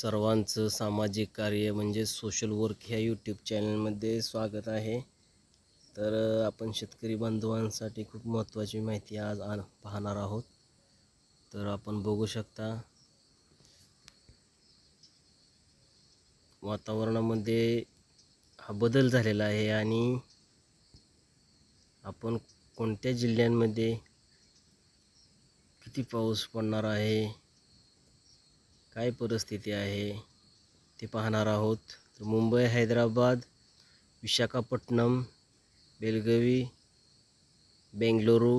सर्वांचं सामाजिक कार्य म्हणजे सोशल वर्क ह्या यूट्यूब चॅनलमध्ये स्वागत आहे. तर आपण शेतकरी बांधवांसाठी खूप महत्त्वाची माहिती आज आ पाहणार आहोत. तर आपण बघू शकता वातावरणामध्ये हा बदल झालेला आहे आणि आपण कोणत्या जिल्ह्यांमध्ये किती पाऊस पडणार आहे काय परिस्थिती आहे ते पाहणार आहोत. तर मुंबई हैदराबाद विशाखापट्टणम बेलगवी बेंगलुरू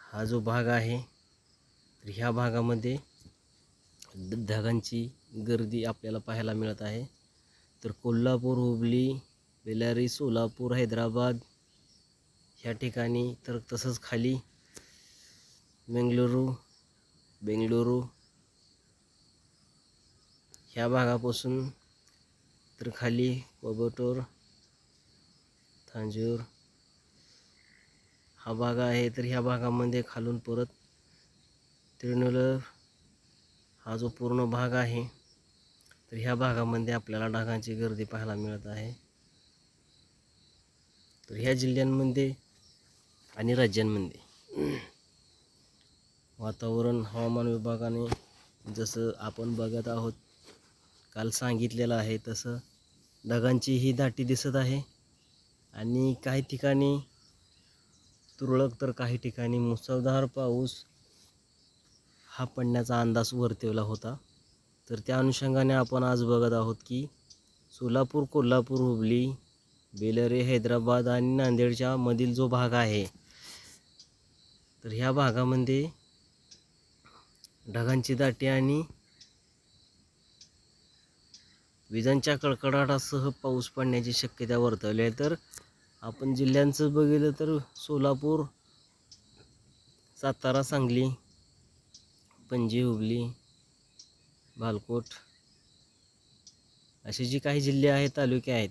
हा जो भाग आहे तर ह्या भागामध्ये ढगांची गर्दी आपल्याला पाहायला मिळत आहे. तर कोल्हापूर हुबली बेलारी सोलापूर हैदराबाद ह्या ठिकाणी तर तसंच खाली बेंगलुरू बेंगलुरू. ह्या भागापासून तर खाली कोबटोर थांजूर. हा भाग आहे तर ह्या भागामध्ये खालून परत तिरुनलर हा जो पूर्ण भाग आहे तर ह्या भागामध्ये आपल्याला ढगांची गर्दी पाहायला मिळत आहे. तर ह्या जिल्ह्यांमध्ये आणि राज्यांमध्ये. वातावरण हवामान विभागाने जसं आपण बघत आहोत काल सांगितलेलं आहे तसं ढगांची ही दाटी दिसत आहे. आणि काही ठिकाणी तुरळक तर काही ठिकाणी मुसळधार पाऊस हा पडण्याचा अंदाज वर्तवला होता. तर त्या अनुषंगाने आपण आज बघत आहोत की सोलापूर कोल्हापूर हुबली बेलरे हैदराबाद आणि नांदेडच्या मधील जो भाग आहे तर ह्या भागामध्ये ढगांची दाटी आणि विजांच्या कडकडाटासह पाऊस पडण्याची शक्यता वर्तवली आहे. तर आपण जिल्ह्यांचं बघितलं तर सोलापूर सातारा सांगली पणजी हुबली बालकोट असे जे काही जिल्हे आहेत तालुके आहेत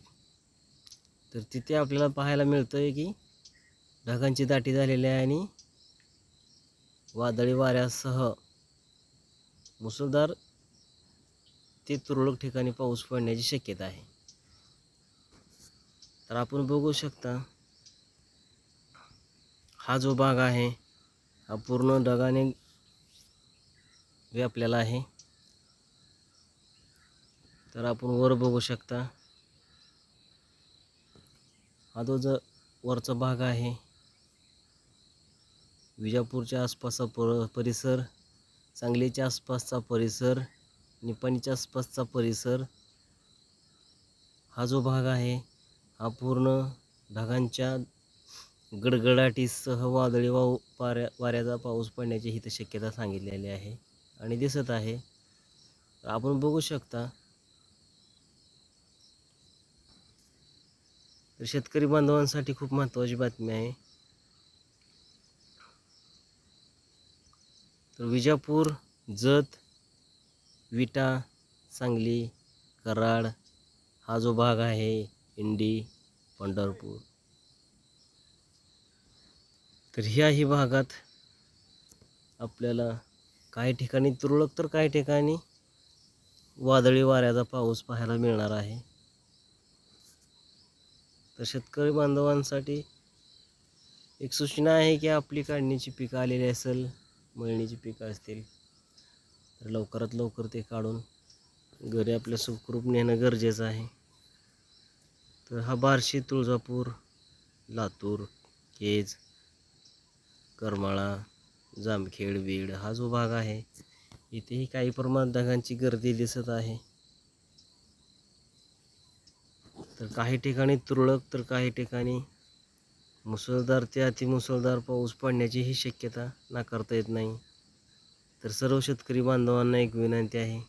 तर तिथे आपल्याला पाहायला मिळतं आहे की ढगांची दाटी झालेली आहे आणि वादळी वाऱ्यासह मुसळधार ते तुरळक ठिकाणी पाऊस पडण्याची शक्यता आहे. तर आपण बघू शकता हा जो भाग आहे हा पूर्ण ढगाने व्यापलेला आहे. तर आपण वर बघू शकता हा जो ज वरचा भाग आहे विजापूरच्या आसपासचा पर परिसर सांगलीच्या आसपासचा परिसर निपाणीच्या आसपासचा परिसर हा जो भाग आहे हा पूर्ण ढगांच्या गडगडाटीसह वादळी वा वाऱ्या वाऱ्याचा पाऊस पडण्याची हिथं शक्यता सांगितलेली आहे आणि दिसत आहे. आपण बघू शकता तर शेतकरी बांधवांसाठी खूप महत्त्वाची बातमी आहे. तर विजापूर जत विटा सांगली कराड हा जो भाग आहे इंडी पंढरपूर. तर ह्याही भागात आपल्याला काही ठिकाणी तुरळक तर काही ठिकाणी वादळी वाऱ्याचा पाऊस पाहायला मिळणार आहे. तर शेतकरी बांधवांसाठी एक सूचना आहे की आपली काढणीची पिकं आलेली असेल मळणीची पिकं असतील तर लवकरात लवकर ते काढून घरी आपल्या सुखरूप नेणं गरजेचं आहे. तर हा बार्शी तुळजापूर लातूर केज करमाळा जामखेड बीड हा जो भाग आहे इथेही काही प्रमाणात ढगांची गर्दी दिसत आहे. तर काही ठिकाणी तुरळक तर काही ठिकाणी मुसळधार ते अतिमुसळधार पाऊस पडण्याची ही शक्यता नाकारता येत नाही. तर सर्व शेतकरी बांधवांना एक विनंती आहे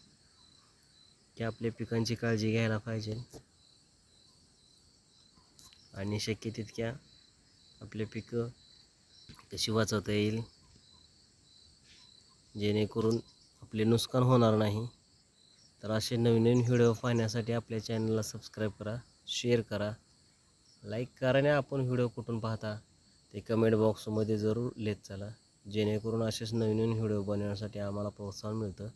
की आपल्या पिकांची काळजी घ्यायला पाहिजे. आणि शक्य तितक्या आपले पिकं कशी वाचवता येईल जेणेकरून आपले नुकसान होणार नाही. तर असे नवीन नवीन व्हिडिओ पाहण्यासाठी आपल्या चॅनलला सबस्क्राईब करा शेअर करा. लाईक करा आपण व्हिडिओ कुठून पाहता ते कमेंट बॉक्समध्ये जरूर लिहित चला. जेणेकरून असेच नवीन नवीन व्हिडिओ बनवण्यासाठी आम्हाला प्रोत्साहन मिळतं.